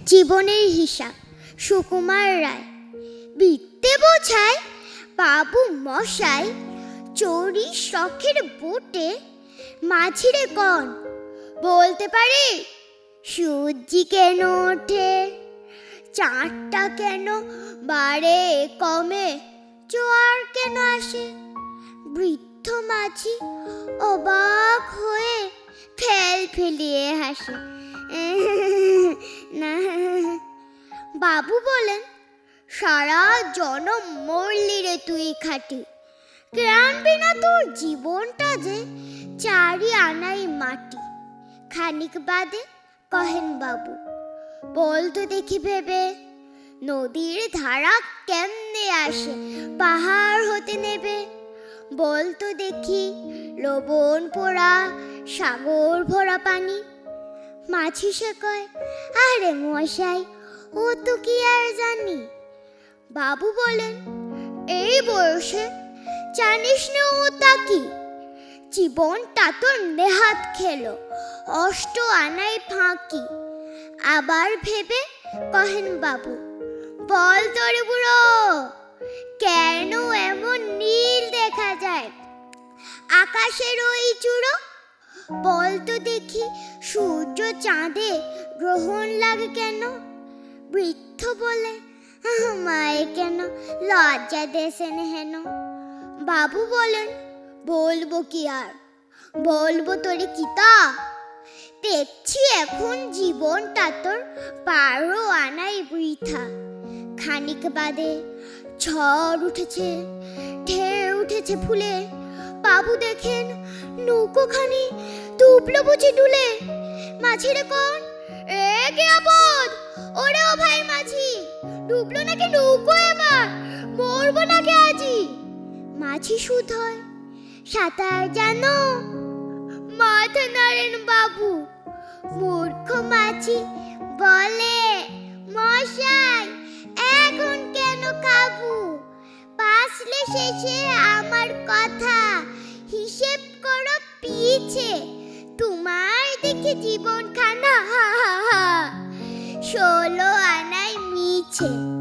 জীবনের হিসাব, সুকুমার রায়। বৃত্তে বোঝায়, বাবু মশাই চড়ি শখের বোটে মাঝিরে কন। বলতে পারি, সূর্যি কেন ওঠে? চাঁদটা কেন বাড়ে কমে? জোয়ার কেন আসে? বৃদ্ধ মাঝি অবাক হয়ে ফেল ফেলিয়ে হাসে। বাবু বলেন, সারা জনম মরলি রে তুই খাটি। গ্রামবে না তোর জীবনটা যে চারি আনাই মাটি। খানিক বাদে কহেন বাবু, বল তো দেখি ভেবে, নদীর ধারা কেমনে আসে, পাহাড় হতে নেবে? বল তো দেখি, লবণ পোড়া, সাগর ভরা পানি? মাছি সে কয়, আরে মশাই ও তো কি আর জানি? বাবু বলেন, এই বয়সে জানিস না ও তা কি? জীবনটা তোর নেহাত খেলো, অষ্ট আনাই ফাঁকি। আবার ভেবে কহেন বাবু, বল তোর বুড়ো, কেন এমন নীল দেখা যায়? আকাশের ওই চূড়ো, বল তো দেখি, সূর্য চাঁদে গ্রহণ লাগে কেন? বৃদ্ধ বলে? মায়ে কেন লজ্জা দেশেন হেন? বাবু বলেন, বলব কি আর? বলব তোরে কিতা দেখছি এখন জীবনটা তোর পারো আনাই বৃথা। খানিক বাদে ঝড় উঠেছে, ঢেউ উঠেছে ফুলে। বাবু দেখেন নৌকো নৌকোখানি ডুবলো বুঝি ডুলে। মাঝিরে কোন এ কে আপদ ও ডুবলো নাকি নৌকো এবার মরবো নাকি আজি? মাঝি সুদ হয়, সাঁতার জানো? মাথা নাড়েন বাবু, মূর্খ মাছি বলে, মশাই, এখন কেন কাবু? পাসলে শেষে আমার কথা। হিসেব করো পিছে, তোমার দেখে জীবন খানা হা হা হা। ষোলো আনাই মিছে।